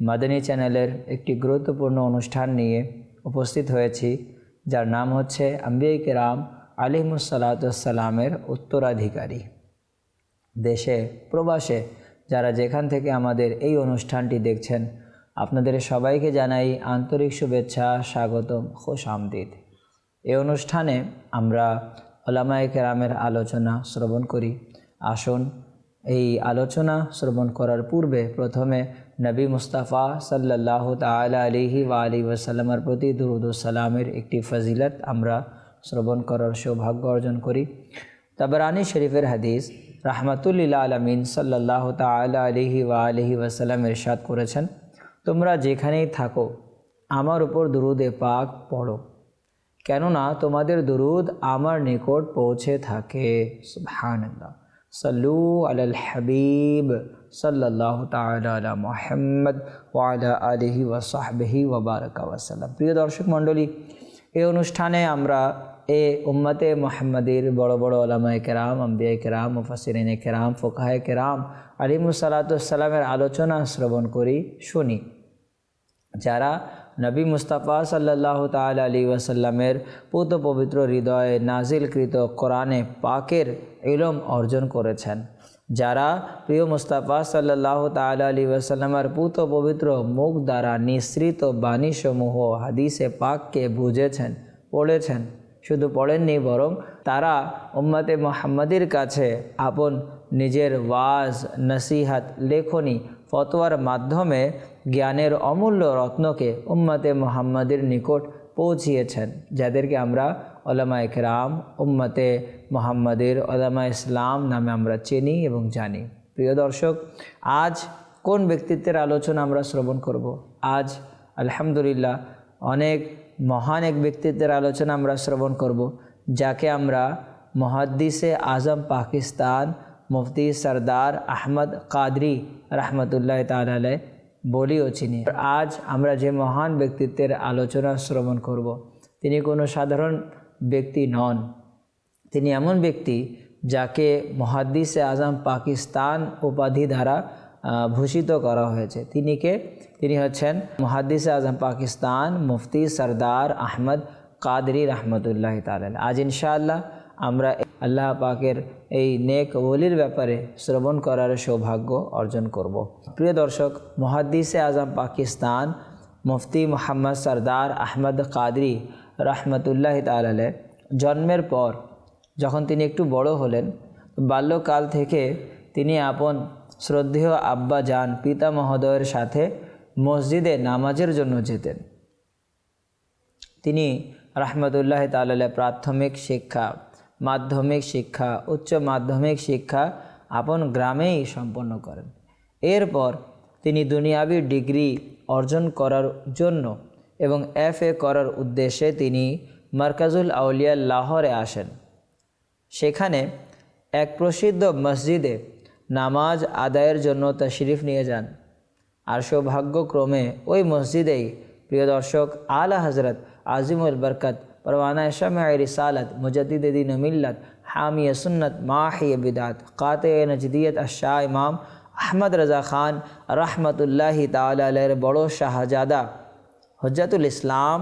মাদানী চ্যানেলের একটি গুরুত্বপূর্ণ অনুষ্ঠান নিয়ে উপস্থিত হয়েছি, যার নাম হচ্ছে আম্বিয়াই কেরাম আলিমুসাল্লাতামের উত্তরাধিকারী। দেশে, প্রবাসে যারা যেখান থেকে আমাদের এই অনুষ্ঠানটি দেখছেন, আপনাদের সবাইকে জানাই আন্তরিক শুভেচ্ছা, স্বাগতম, খোশ আমদিদ। এই অনুষ্ঠানে আমরা ওলামায়ে কেরামের আলোচনা শ্রবণ করি। আসুন, এই আলোচনা শ্রবণ করার পূর্বে প্রথমে নবী মুস্তাফা সাল্লাহ তালা আলিহি আলী ওয়াসাল্লামের প্রতি দুরুদুসালামের একটি ফজিলত আমরা শ্রবণ করার সৌভাগ্য অর্জন করি। তাবরানি শরীফের হাদিস রাহমাতুল্লিল্লা আলমিন সাল্লাহ তালা আলিহি ওয়া আলিহি ওয়াসাল্লাম ইরশাদ করেছেন, তোমরা যেখানেই থাকো, আমার উপর দুরুদে পাক পড়ো। কেননা তোমাদের দুরুদ আমার নিকট পৌঁছে থাকে। সুবহানাল্লাহ। সাল্লু আলাল হাবিব। সাল্লাহ তালা মোহাম্মদ ওয়ালা আলহি ওয়াসাহবিহি ওবারকা ওয়াসাল্লাম প্রিয় দর্শক মণ্ডলী, এই অনুষ্ঠানে আমরা এ উম্মতে মোহাম্মদের বড় বড় ওলামায় কেরাম আম্বিয়া কেরাম মুফাসরিন কেরাম ফোকাহে কেরাম আলিমুসালাতামের আলোচনা শ্রবণ করি, শুনি। যারা নবী মুস্তাফা সাল্লাহ তাল আলী ওয়াসাল্লামের পুত পবিত্র হৃদয়ে নাজিলকৃত কোরআনে পাকের ইলম অর্জন করেছেন যারা প্রিয় মুস্তাফা সাল্লাহ তাল আলী ওয়াসাল্লামের পুত পবিত্র মুখ দ্বারা নিঃসৃত বাণীসমূহ হাদিসে পাককে বুঝেছেন, পড়েছেন। শুধু পড়েননি, বরং তারা উম্মতে মোহাম্মদের কাছে আপন নিজের ওয়াজ, নসিহাত, লেখনী, ফতোয়ার মাধ্যমে জ্ঞানের অমূল্য রত্নকে উম্মতে মোহাম্মদের নিকট পৌঁছিয়েছেন, যাদেরকে আমরা ওলামা একরাম উম্মতে মোহাম্মদের ওলামা ইসলাম নামে আমরা চিনি এবং জানি। প্রিয় দর্শক, আজ কোন ব্যক্তিত্বের আলোচনা আমরা শ্রবণ করব? আজ আলহামদুলিল্লাহ অনেক মহান এক ব্যক্তিত্বের আলোচনা আমরা শ্রবণ করব, যাকে আমরা মহাদ্দিসে আজম পাকিস্তান মুফতি সরদার আহমদ কাদরি রহমতুল্লাহ তালাই বলিও চিনি। আজ আমরা যে মহান ব্যক্তিত্বের আলোচনা শ্রবণ করব। তিনি কোনো সাধারণ ব্যক্তি নন। তিনি এমন ব্যক্তি যাকে মহাদ্দিসে আজম পাকিস্তান উপাধি দ্বারা ভূষিত করা হয়েছে। তিনি কে? তিনি হচ্ছেন মহাদ্দিসে আজম পাকিস্তান মুফতি সরদার আহমদ কাদরি রহমতুল্লাহ তাল আজ ইনশাআল্লাহ আমরা আল্লাহ পাকের এই নেক ওলির ব্যাপারে শ্রবণ করার সৌভাগ্য অর্জন করব। প্রিয় দর্শক, মহাদ্দিসে আজম পাকিস্তান মুফতি মোহাম্মদ সরদার আহমদ কাদরি রহমতুল্লাহ তালে জন্মের পর যখন তিনি একটু বড় হলেন, বাল্যকাল থেকে তিনি আপন শ্রদ্ধেয় আব্বা যান পিতা মহোদয়ের সাথে মসজিদে নামাজের জন্য যেতেন। তিনি রহমতুল্লাহ তাল্লাহ প্রাথমিক শিক্ষা, মাধ্যমিক শিক্ষা, উচ্চ মাধ্যমিক শিক্ষা আপন গ্রামেই সম্পন্ন করেন। এরপর তিনি দুনিয়াবি ডিগ্রি অর্জন করার জন্য এবং এফ এ করার উদ্দেশ্যে তিনি মার্কাজুল আউলিয়া লাহোরে আসেন। সেখানে এক প্রসিদ্ধ মসজিদে নামাজ আদায়ের জন্য তশরিফ নিয়ে যান। আর সৌভাগ্যক্রমে ওই মসজিদেই প্রিয় দর্শক আলা হজরত আজিমুল বরকত পরওয়ানা শামে রিসালত মুজদ্দিদিন মিল্লত, হামিয় সুন্নত মাহিয় বিদাত, কাত নজদিয়ত আশাহ ইমাম আহমদ রাজা খান রহমতুল্লাহি তালের বড় শাহজাদা হজরতুল ইসলাম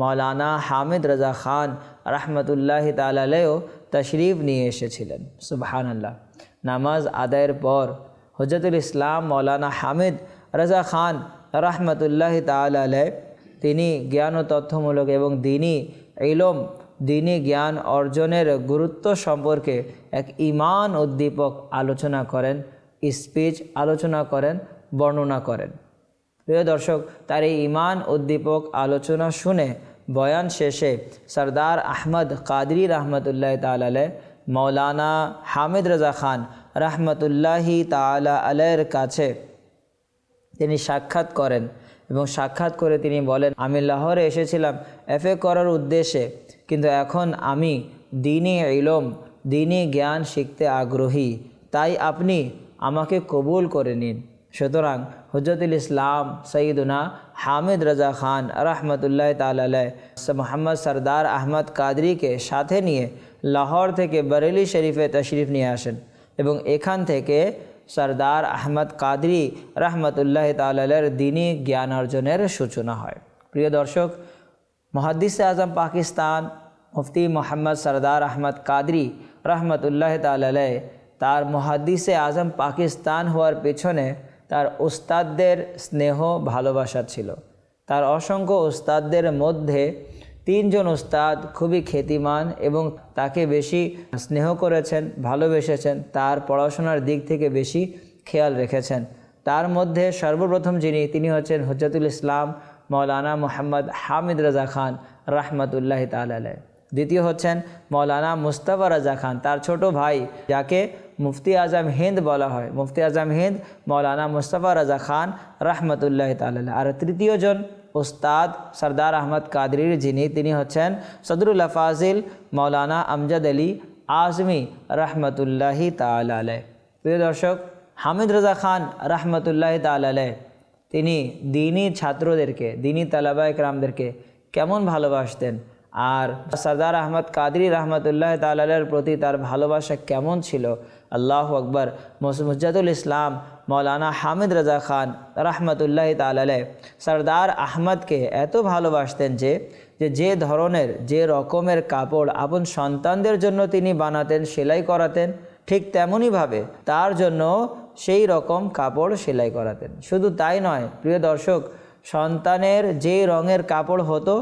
মৌলানা হামিদ রাজা খান রহমতুল্লাহি তালালেও তশরিফ নিয়ে এসেছিলেন। সুবহান আল্লাহ নামাজ আদায়ের পর হজরতুল ইসলাম মৌলানা হামিদ রাজা খান রহমতুল্লাহ তালে তিনি জ্ঞান ও তথ্যমূলক এবং দিনী ইলম, দিনী জ্ঞান অর্জনের গুরুত্ব সম্পর্কে এক ইমান উদ্দীপক আলোচনা করেন, স্পিচ আলোচনা করেন, বর্ণনা করেন। প্রিয় দর্শক, তার এই ইমান উদ্দীপক আলোচনা শুনে বয়ান শেষে সরদার আহমদ কাদরি রহমতুল্লাহ তালে মৌলানা হামিদ রাজা খান রহমতুল্লাহি তালা আলের কাছে তিনি সাক্ষাৎ করেন এবং সাক্ষাৎ করে তিনি বলেন, আমি লাহোরে এসেছিলাম এফএ করার উদ্দেশ্যে, কিন্তু এখন আমি দিনই ইলম দিনই জ্ঞান শিখতে আগ্রহী। তাই আপনি আমাকে কবুল করে নিন। সুতরাং হজরতুল ইসলাম সঈদুনা হামিদ রাজা খান রহমতুল্লাহ তালাই মোহাম্মদ সরদার আহমদ কাদরিকে সাথে নিয়ে লাহোর থেকে বরেলি শরীফে তশরিফ নিয়ে আসেন এবং এখান থেকে সরদার আহমদ কাদরি রহমতুল্লাহ তালের দিনী জ্ঞান অর্জনের সূচনা হয়। প্রিয় দর্শক মহাদিস আজম পাকিস্তান মুফতি মোহাম্মদ সরদার আহমদ কাদরি রহমতুল্লাহ তালাই তার মহাদিসে আজম পাকিস্তান হওয়ার পেছনে তার উস্তাদদের স্নেহ, ভালোবাসা ছিল। তার অসংখ্য উস্তাদদের মধ্যে তিনজন উস্তাদ খুবই খ্যাতিমান এবং তাকে বেশি স্নেহ করেছেন, ভালোবেসেছেন, তার পড়াশোনার দিক থেকে বেশি খেয়াল রেখেছেন। তার মধ্যে সর্বপ্রথম যিনি, তিনি হচ্ছেন হজরতুল ইসলাম মৌলানা মোহাম্মদ হামিদ রাজা খান রাহমাতুল্লাহ তালাই দ্বিতীয় হচ্ছেন মৌলানা মুস্তাফা রাজা খান, তার ছোট ভাই, যাকে মুফতি আজম হিন্দ বলা হয়। মুফতি আজম হিন্দ মৌলানা মুস্তাফা রাজা খান রাহমতুল্লাহ তাল্লাহ আর তৃতীয়জন উস্তাদ সরদার আহমদ কাদরির যিনি, তিনি হচ্ছেন সদরুল্লাহ ফাজিল মৌলানা আমজাদ আলী আজমি রহমতুল্লাহি তালাই প্রিয় দর্শক, হামিদ রাজা খান রহমতুল্লাহ তালাই তিনি দিনী ছাত্রদেরকে, দিনী তালাবা একরামদেরকে কেমন ভালোবাসতেন? আর সরদার আহমদ কাদরি রহমতুল্লাহ তালের প্রতি তার ভালোবাসা কেমন ছিল? আল্লাহ আকবর। মুজাদুল ইসলাম, মৌলানা হামিদ রাজা খান রহমতুল্লাহ তালে সরদার আহমদকে এত ভালোবাসতেন যে যে ধরনের, যে রকমের কাপড় আপন সন্তানদের জন্য তিনি বানাতেন, সেলাই করাতেন, ঠিক তেমনইভাবে তার জন্য সেই রকম কাপড় সেলাই করাতেন। শুধু তাই নয়, প্রিয় দর্শক, সন্তানের যে রঙের কাপড় হতো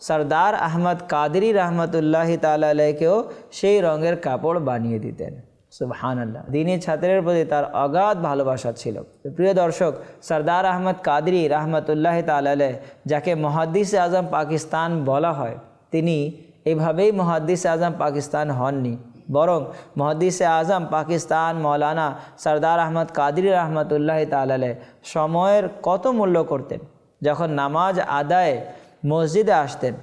সরদার আহমদ কাদরি রহমতুল্লাহ তালাকেও সেই রঙের কাপড় বানিয়ে দিতেন। সুবহান আল্লাহ দিনী ছাত্রের প্রতি তার অগাধ ভালোবাসা ছিল। প্রিয় দর্শক, সরদার আহমদ কাদরি রহমতুল্লাহ তালালে যাকে মহাদ্দিস আজম পাকিস্তান বলা হয়, তিনি এভাবেই মহাদ্দিস আজম পাকিস্তান হননি। বরং মহাদিস আজম পাকিস্তান মৌলানা সরদার আহমদ কাদরি রহমতুল্লাহ তালালে সময়ের কত মূল্য করতেন, যখন নামাজ আদায় মসজিদে আসতেন।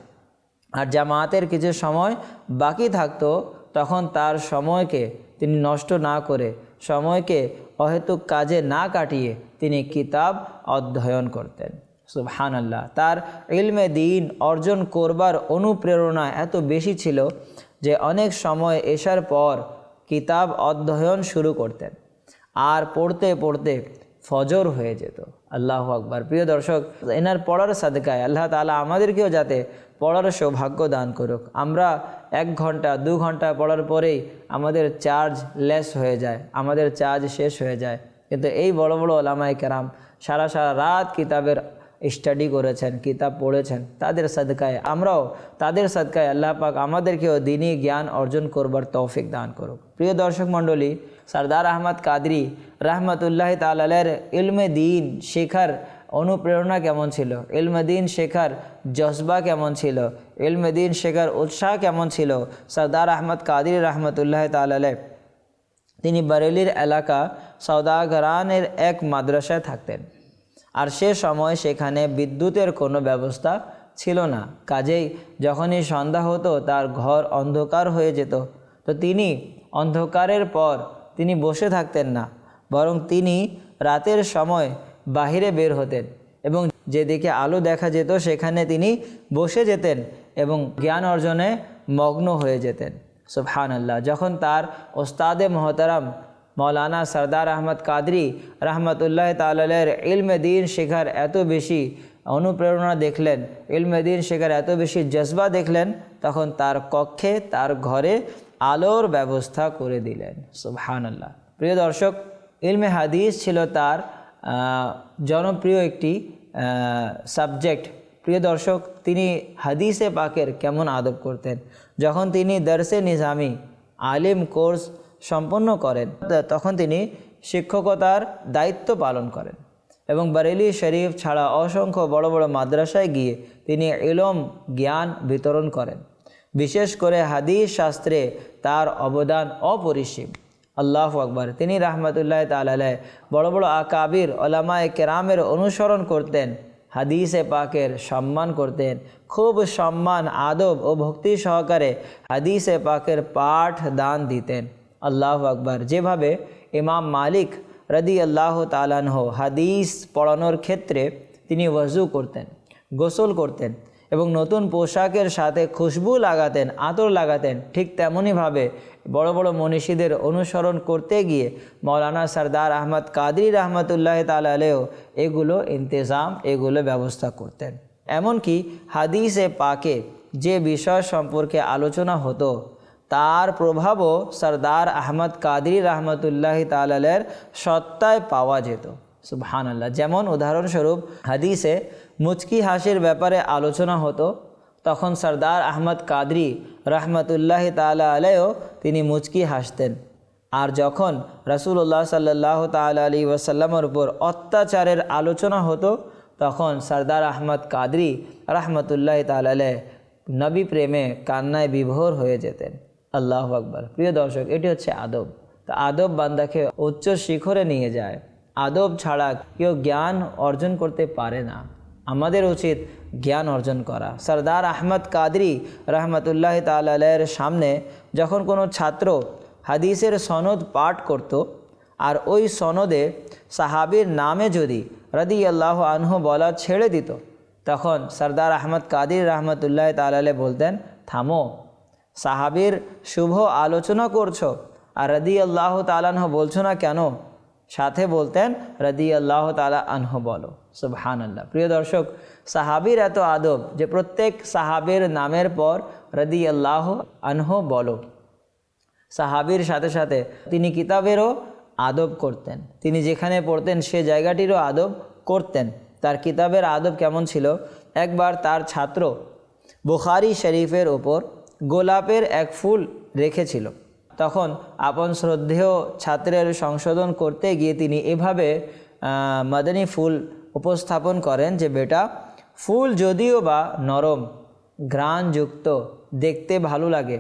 আর জামাতের কিছু সময় বাকি থাকতো, তখন তার সময়কে তিনি নষ্ট না করে, সময়কে অহেতুক কাজে না কাটিয়ে তিনি কিতাব অধ্যয়ন করতেন। সুবহান আল্লাহ তার ইলমে দিন অর্জন করবার অনুপ্রেরণা এত বেশি ছিল যে অনেক সময় এসার পর কিতাব অধ্যয়ন শুরু করতেন। আর পড়তে পড়তে ফজর হয়ে যেত। আল্লাহ আকবার। প্রিয় দর্শক, এনার পড়ার সাদকায় আল্লাহ তালা আমাদেরকেও যাতে পড়ার সৌভাগ্য দান করুক। আমরা এক ঘণ্টা, দু ঘণ্টা পড়ার পরেই আমাদের চার্জ লেস হয়ে যায়, আমাদের চার্জ শেষ হয়ে যায়। কিন্তু এই বড় বড় ওলামায় কেরাম সারা সারা রাত কিতাবের স্টাডি করেছেন, কিতাব পড়েছেন, তাদের সদকায়, আমরাও তাদের সদকায় আল্লাহ পাক আমাদেরকেও দিনই জ্ঞান অর্জন করবার তৌফিক দান করুক। প্রিয় দর্শক মণ্ডলী, সরদার আহমদ কাদরি রহমতুল্লাহ তালের ইলমে দিন শেখার অনুপ্রেরণা কেমন ছিল? ইলমে দিন শেখার জজবা কেমন ছিল? ইলমে দিন শেখার উৎসাহ কেমন ছিল? সরদার আহমদ কাদির রহমতুল্লাহ তালে তিনি বারেলির এলাকা সৌদাগরানের এক মাদ্রাসায় থাকতেন। আর সে সময় সেখানে বিদ্যুতের কোনো ব্যবস্থা ছিল না। কাজেই যখনই সন্ধ্যা হতো, তার ঘর অন্ধকার হয়ে যেত। তো তিনি অন্ধকারের পর তিনি বসে থাকতেন না, বরং তিনি রাতের সময় বাহিরে বের হতেন এবং যেদিকে আলো দেখা যেত, সেখানে তিনি বসে যেতেন এবং জ্ঞান অর্জনে মগ্ন হয়ে যেতেন। সুবহান আল্লাহ যখন তার ওস্তাদে মহতারাম মৌলানা সরদার আহমদ কাদরি রহমতুল্লাহ তালের ইলমে দিন শেখার এত বেশি অনুপ্রেরণা দেখলেন, ইলমে দিন শেখার এত বেশি জজবা দেখলেন, তখন তার কক্ষে, তার ঘরে আলোর ব্যবস্থা করে দিলেন। সুবহান আল্লাহ প্রিয় দর্শক, ইলমে হাদিস ছিল তার জনপ্রিয় একটি সাবজেক্ট প্রিয় দর্শক, তিনি হাদিসে পাকের কেমন আদব করতেন? যখন তিনি দর্শে নিজামি আলিম কোর্স সম্পন্ন করেন। তখন তিনি শিক্ষকতার দায়িত্ব পালন করেন এবং বারেলি শরীফ ছাড়া অসংখ্য বড় বড় মাদ্রাসায় গিয়ে তিনি ইলম, জ্ঞান বিতরণ করেন। বিশেষ করে হাদিস শাস্ত্রে তার অবদান অপরিসীম। আল্লাহ আকবর। তিনি রাহমাতুল্লাহ তালাহ বড় বড় আকাবির, ওলামায় কেরামের অনুসরণ করতেন, হাদিসে পাকের সম্মান করতেন, খুব সম্মান, আদব ও ভক্তি সহকারে হাদিসে পাকের পাঠ দান দিতেন। আল্লাহ আকবার। যেভাবে ইমাম মালিক রদি আল্লাহ তালানহ হাদিস পড়ানোর ক্ষেত্রে তিনি ওয়াজু করতেন, গোসল করতেন এবং নতুন পোশাকের সাথে খুশবু লাগাতেন, আতর লাগাতেন, ঠিক তেমনইভাবে বড় বড় মনীষীদের অনুসরণ করতে গিয়ে মৌলানা সরদার আহমদ কাদরি রহমতুল্লাহ তালেও এগুলো ইন্তজাম, এগুলো ব্যবস্থা করতেন। এমনকি হাদিসে পাকে যে বিষয় সম্পর্কে আলোচনা হতো তার প্রভাবও সরদার আহমদ কাদরি রহমতুল্লাহ তালের সত্তায় পাওয়া যেত। সুবহান আল্লাহ যেমন উদাহরণস্বরূপ হাদিসে মুচকি হাসির ব্যাপারে আলোচনা হতো, তখন সরদার আহমদ কাদরি রহমতুল্লাহ তালা আলাইও তিনি মুচকি হাসতেন। আর যখন রসুল্লাহ সাল্লাহ তাল আলী ওয়াসাল্লামের উপর অত্যাচারের আলোচনা হতো, তখন সরদার আহমদ কাদরি রহমতুল্লাহ তালালে নবী প্রেমে কান্নায় বিভোর হয়ে যেতেন। আল্লাহ আকবর। প্রিয় দর্শক, এটি হচ্ছে আদব। তা আদব বান্দাকে উচ্চ শিখরে নিয়ে যায়। আদব ছাড়া কেউ জ্ঞান অর্জন করতে পারে না। আমাদের উচিত জ্ঞান অর্জন করা। সরদার আহমদ কাদরি রহমতুল্লাহ তালের সামনে যখন কোনো ছাত্র হাদিসের সনদ পাঠ করত আর ওই সনদে সাহাবির নামে যদি রদি আল্লাহ আনহু বলা ছেড়ে দিত, তখন সরদার আহমদ কাদির রহমতুল্লাহ তালালে বলতেন, থামো সাহাবির শুভ আলোচনা করছ? আর রদি আল্লাহ তালানহ বলছো না কেন? সাথে বলতেন রদি আল্লাহ তালা আনহ বলো। সুবহান আল্লাহ প্রিয় দর্শক, সাহাবির এত আদব যে প্রত্যেক সাহাবির নামের পর রদি আল্লাহ আনহ বলো। সাহাবির সাথে সাথে তিনি কিতাবেরও আদব করতেন। তিনি যেখানে পড়তেন সে জায়গাটিরও আদব করতেন। তার কিতাবের আদব কেমন ছিল? একবার তার ছাত্র বুখারি শরীফের ওপর গোলাপের এক ফুল রেখেছিল। তখন আপন শ্রদ্ধেয় ছাত্রের সংশোধন করতে গিয়ে তিনি এভাবে মাদানী ফুল উপস্থাপন করেন যে, বেটা, ফুল যদিও বা নরম, ঘ্রাণযুক্ত, দেখতে ভালো লাগে,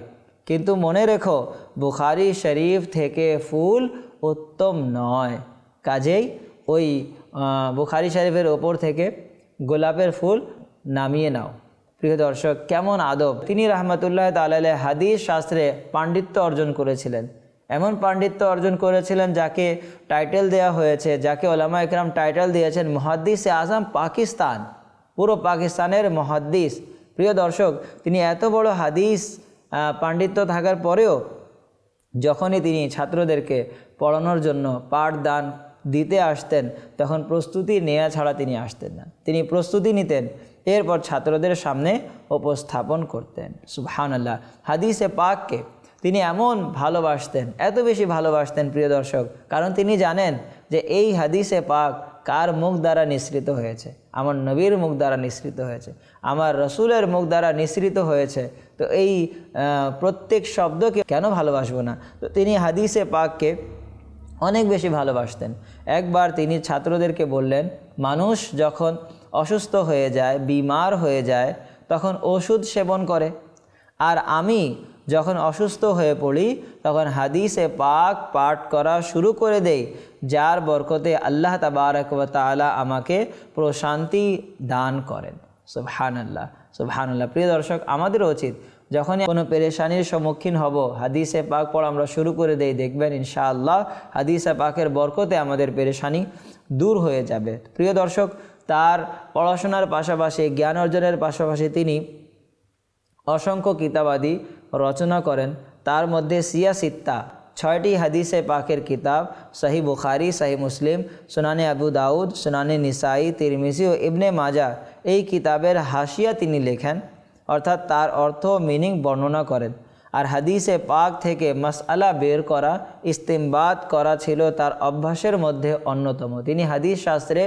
কিন্তু মনে রেখো, বুখারি শরীফ থেকে ফুল উত্তম নয়। কাজেই ওই বুখারি শরীফের ওপর থেকে গোলাপের ফুল নামিয়ে নাও। প্রিয় দর্শক, কেমন আদব? তিনি রহমতুল্লাহ তালালে হাদিস শাস্ত্রে পাণ্ডিত্য অর্জন করেছিলেন। এমন পাণ্ডিত্য অর্জন করেছিলেন যাকে টাইটেল দেয়া হয়েছে, যাকে ওলামা একরাম টাইটেল দিয়েছেন, মহাদ্দিস আজম পাকিস্তান। পুরো পাকিস্তানের মহাদ্দিস। প্রিয় দর্শক, তিনি এত বড় হাদিস পাণ্ডিত্য থাকার পরেও যখনই তিনি ছাত্রদেরকে পড়ানোর জন্য পাঠদান দিতে আসতেন, তখন প্রস্তুতি নেওয়া ছাড়া তিনি আসতেন না। তিনি প্রস্তুতি নিতেন। এরপর ছাত্রদের সামনে উপস্থাপন করতেন। সুবহান আল্লাহ হাদিসে পাককে তিনি এমন ভালোবাসতেন, এত বেশি ভালোবাসতেন, প্রিয় দর্শক, কারণ তিনি জানেন যে এই হাদিসে পাক কার মুখ দ্বারা নিঃসৃত হয়েছে। আমার নবীর মুখ দ্বারা নিঃসৃত হয়েছে। আমার রসুলের মুখ দ্বারা নিঃসৃত হয়েছে। তো এই প্রত্যেক শব্দকে কেন ভালোবাসবো না? তো তিনি হাদিসে পাককে অনেক বেশি ভালোবাসতেন। একবার তিনি ছাত্রদেরকে বললেন, মানুষ যখন অসুস্থ হয়ে যায়, বিমার হয়ে যায়, তখন ওষুধ সেবন করে। আর আমি যখন অসুস্থ হয়ে পড়ি, তখন হাদিসে পাক পাঠ করা শুরু করে দেই, যার বরকতে আল্লাহ তাবারক তালা আমাকে প্রশান্তি দান করেন। সুবহান আল্লাহ সুবহান আল্লাহ প্রিয় দর্শক, আমাদের উচিত যখনই কোনো পেরেশানির সম্মুখীন হব, হাদিসে পাক পড়া আমরা শুরু করে দেই, দেখবেন ইনশাআল্লাহ হাদিসে পাকের বরকতে আমাদের পেরেশানি দূর হয়ে যাবে। প্রিয় দর্শক তার পড়াশোনার পাশাপাশি, জ্ঞান অর্জনের পাশাপাশি তিনি অসংখ্য কিতাবাদি রচনা করেন। তার মধ্যে সিয়া সিত্তা ছয়টি হাদিসে পাকের কিতাব, সহি বুখারি, সাহি মুসলিম, সুনানে আবু দাউদ, সুনানে নিসাই, তিরমিজি ও ইবনে মাজা এই কিতাবের হাসিয়া তিনি লেখেন, অর্থাৎ তার অর্থ মিনিং বর্ণনা করেন। আর হাদিসে পাক থেকে মাসআলা বের করা, ইস্তেমবাদ করা ছিল তার অভ্যাসের মধ্যে অন্যতম। তিনি হাদিস শাস্ত্রে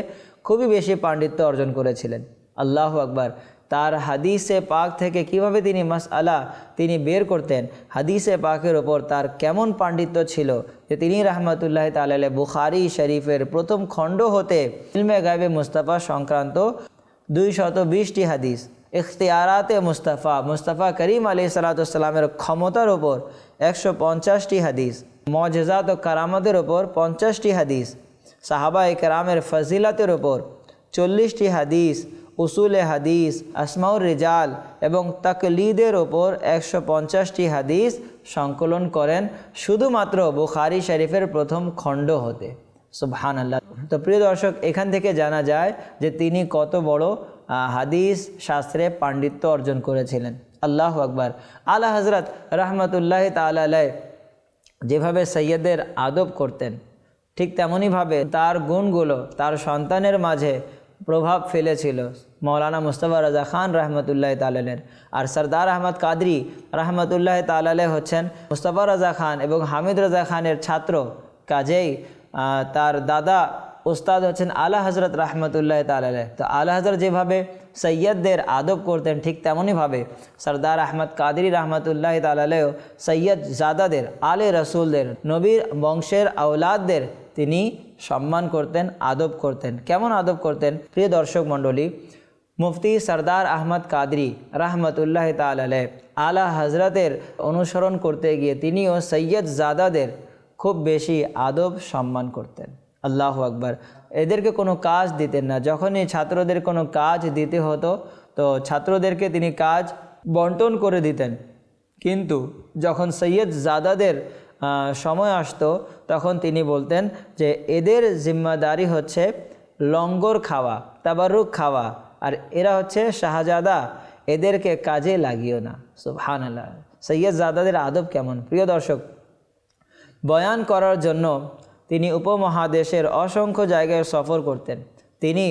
খুবই বেশি পাণ্ডিত্য অর্জন করেছিলেন। আল্লাহ আকবার। তার হাদিসে পাক থেকে কীভাবে তিনি মাস আলা তিনি বের করতেন, হাদিসে পাকের ওপর তার কেমন পাণ্ডিত্য ছিল যে তিনি রহমতুল্লাহ তালে বুখারি শরীফের প্রথম খণ্ড হতে ইলমে গাইবে মুস্তাফা সংক্রান্ত দুই শত বিশটি হাদিস, ইখতিয়ারাতে মুস্তাফা মুস্তাফা করিম আলি সালাতামের ক্ষমতার ওপর একশো পঞ্চাশটি হাদিস, মজেজাত ও কারামতের ওপর পঞ্চাশটি হাদিস। সাহাবা একরামের ফজিলাতের ওপর চল্লিশটি হাদিস, উসুলে হাদিস, আসমাউর রিজাল এবং তাকলিদের ওপর একশো পঞ্চাশটি হাদিস সংকলন করেন শুধুমাত্র বুখারি শরীফের প্রথম খণ্ড হতে। সুবহান আল্লাহ তো প্রিয় দর্শক, এখান থেকে জানা যায় যে তিনি কত বড় হাদিস শাস্ত্রে পাণ্ডিত্য অর্জন করেছিলেন। আল্লাহ আকবার। আলা হজরত রহমতুল্লাহ তালাই যেভাবে সৈয়দের আদব করতেন। ঠিক তেমনইভাবে তার গুণগুলো তার সন্তানের মাঝে প্রভাব ফেলেছিল। মৌলানা মুস্তফা রাজা খান রহমতুল্লাহ তালের আর সরদার আহমদ কাদরি রহমতুল্লাহ তালালে হচ্ছেন মুস্তফা রাজা খান এবং হামিদ রাজা খানের ছাত্র। কাজেই তার দাদা উস্তাদ হচ্ছেন আলা হজরত রহমতুল্লাহ তালালে। তো আলা হজরত যেভাবে সৈয়দদের আদব করতেন, ঠিক তেমনইভাবে সরদার আহমদ কাদরি রহমতুল্লাহ তালালেও সৈয়দ জাদাদের, আলে রসুলদের, নবীর বংশের আওলাদদের তিনি সম্মান করতেন, আদব করতেন। কেমন আদব করতেন? প্রিয় দর্শক মণ্ডলী, মুফতি সরদার আহমদ কাদরি রহমতুল্লাহ তালালে আলা হজরতের অনুসরণ করতে গিয়ে তিনিও সৈয়দ জাদাদের খুব বেশি আদব সম্মান করতেন। আল্লাহ আকবার। এদেরকে কোনো কাজ দিতেন না। যখনই ছাত্রদের কোনো কাজ দিতে হতো, তো ছাত্রদেরকে তিনি কাজ বন্টন করে দিতেন। কিন্তু যখন সৈয়দ জাদাদের সময় আসতো, তখন তিনি বলতেন যে এদের জিম্মাদারি হচ্ছে লঙ্গর খাওয়া তাবারুক খাওয়া, আর এরা হচ্ছে শাহজাদা, এদেরকে কাজে লাগিও না। সুবহান আল্লাহ সৈয়দ জাদাদের আদব কেমন? প্রিয় দর্শক, বয়ান করার জন্য তিনি উপমহাদেশের অসংখ্য জায়গায় সফর করতেন। তিনি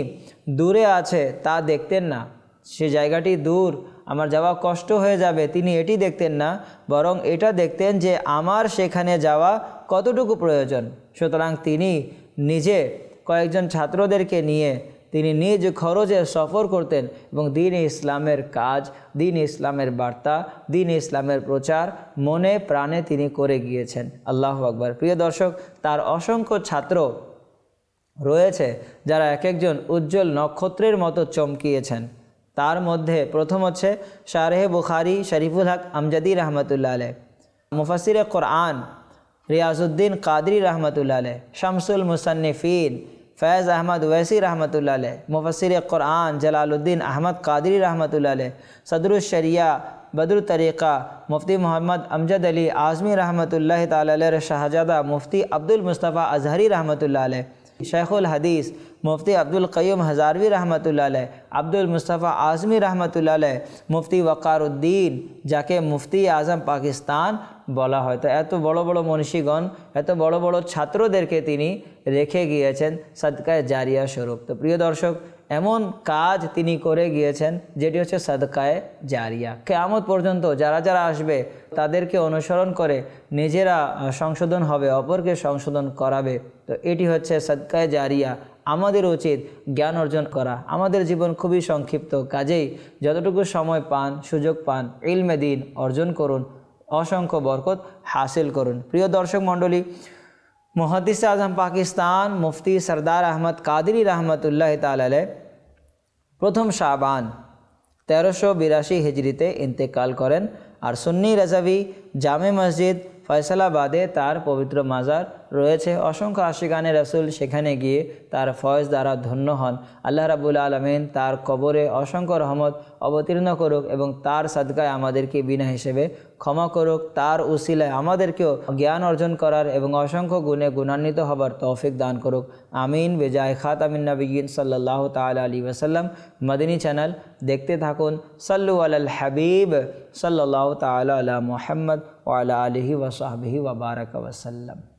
দূরে আছে তা দেখতেন না। সে জায়গাটি দূর, আমার যাওয়া কষ্ট হয়ে যাবে। তিনি এটি দেখতেন না, বরং এটা দেখতেন যে আমার সেখানে যাওয়া কতটুকু প্রয়োজন। সুতরাং তিনি নিজে কয়েকজন ছাত্রদেরকে নিয়ে, তিনি নিজ খরচে সফর করতেন এবং দিন ইসলামের কাজ, দিন ইসলামের বার্তা, দিন ইসলামের প্রচার মনে প্রাণে তিনি করে গিয়েছেন। আল্লাহ আকবর। প্রিয় দর্শক, তার অসংখ্য ছাত্র রয়েছে যারা এক একজন উজ্জ্বল নক্ষত্রের মতো চমকিয়েছেন। তার মধ্যে প্রথম হচ্ছে শারেহ বুখারি শরীফুল হক আমজাদি রহমতুল্লা আলহ মুফাসির কোরআন রিয়াজুদ্দিন কাদরি রহমতুল্লা আলহ শামসুল মুসন্নিফিন ফৈজ আহমদ ওয়ৈসি রহমতুল্লা আলহ মুফসির কোরআন জলালুদ্দিন আহমদ কাদরি রহমতুল্লা আলহ সদরুশরিয়া বদরু তরিকা মুফতি মোহাম্মদ আমজদ আলী আজমি রহমতুল্লাহ তাল শাহজাদা মুফতি আব্দুল মুস্তফা আজহারি রহমতুল্লা আলহ শেখুল হাদিস मुफ्ती अब्दुल क़य्यूम हज़ारवी रहमतुल्लाह अलैह अब्दुल मुस्तफ़ा आज़मी रहमतुल्लाह अलैह মুফতি ওয়াকারুদ্দিন যাকে মুফতি আজম পাকিস্তান বলা হয় তো এত বড় বড় মনীষীগণ এত বড় বড় ছাত্রদেরকে তিনি রেখে গিয়েছেন সদকায় জারিয়া স্বরূপ তো প্রিয় দর্শক এমন কাজ তিনি করে গিয়েছেন যেটি হচ্ছে সদকায় জারিয়া কেয়ামত পর্যন্ত যারা যারা আসবে তাদেরকে অনুসরণ করে নিজেরা আহ, সংশোধন হবে অপরকে সংশোধন করাবে তো এটি হচ্ছে সদকায় জারিয়া আমাদের উচিত জ্ঞান অর্জন করা। আমাদের জীবন খুবই সংক্ষিপ্ত। কাজেই যতটুকু সময় পান, সুযোগ পান, ইলমে দিন অর্জন করুন, অসংখ্য বরকত হাসিল করুন। প্রিয় দর্শক মণ্ডলী, মুহাদ্দিস আজম পাকিস্তান মুফতি সরদার আহমদ কাদরি রহমতুল্লাহ তালে প্রথম শাবান তেরোশো বিরাশি হিজড়িতে ইন্তেকাল করেন। আর সুন্নি রাজাভি জামে মসজিদ ফয়সালাবাদে তার পবিত্র মাজার রয়েছে। অসংখ্য আশিকানে রসুল সেখানে গিয়ে তার ফয়েজ দ্বারা ধন্য হন। আল্লাহ রাবুল আলমিন তার কবরে অসংখ্য রহমত অবতীর্ণ করুক এবং তার সাদকায় আমাদেরকে বিনা হিসেবে ক্ষমা করুক। তার উসিলায় আমাদেরকেও জ্ঞান অর্জন করার এবং অসংখ্য গুণে গুণান্বিত হবার তৌফিক দান করুক। আমিন। বেজায় খাত আমিন নবীন সাল্লাহ তাল আলী ওসাল্লাম মদিনী চ্যানেল দেখতে থাকুন। সাল্লু আল হাবিব সাল্লাহ তাল আলা মোহাম্মদ। ওয়ালা আলহি ওসাহবিহি ওবারক ওসাল্লাম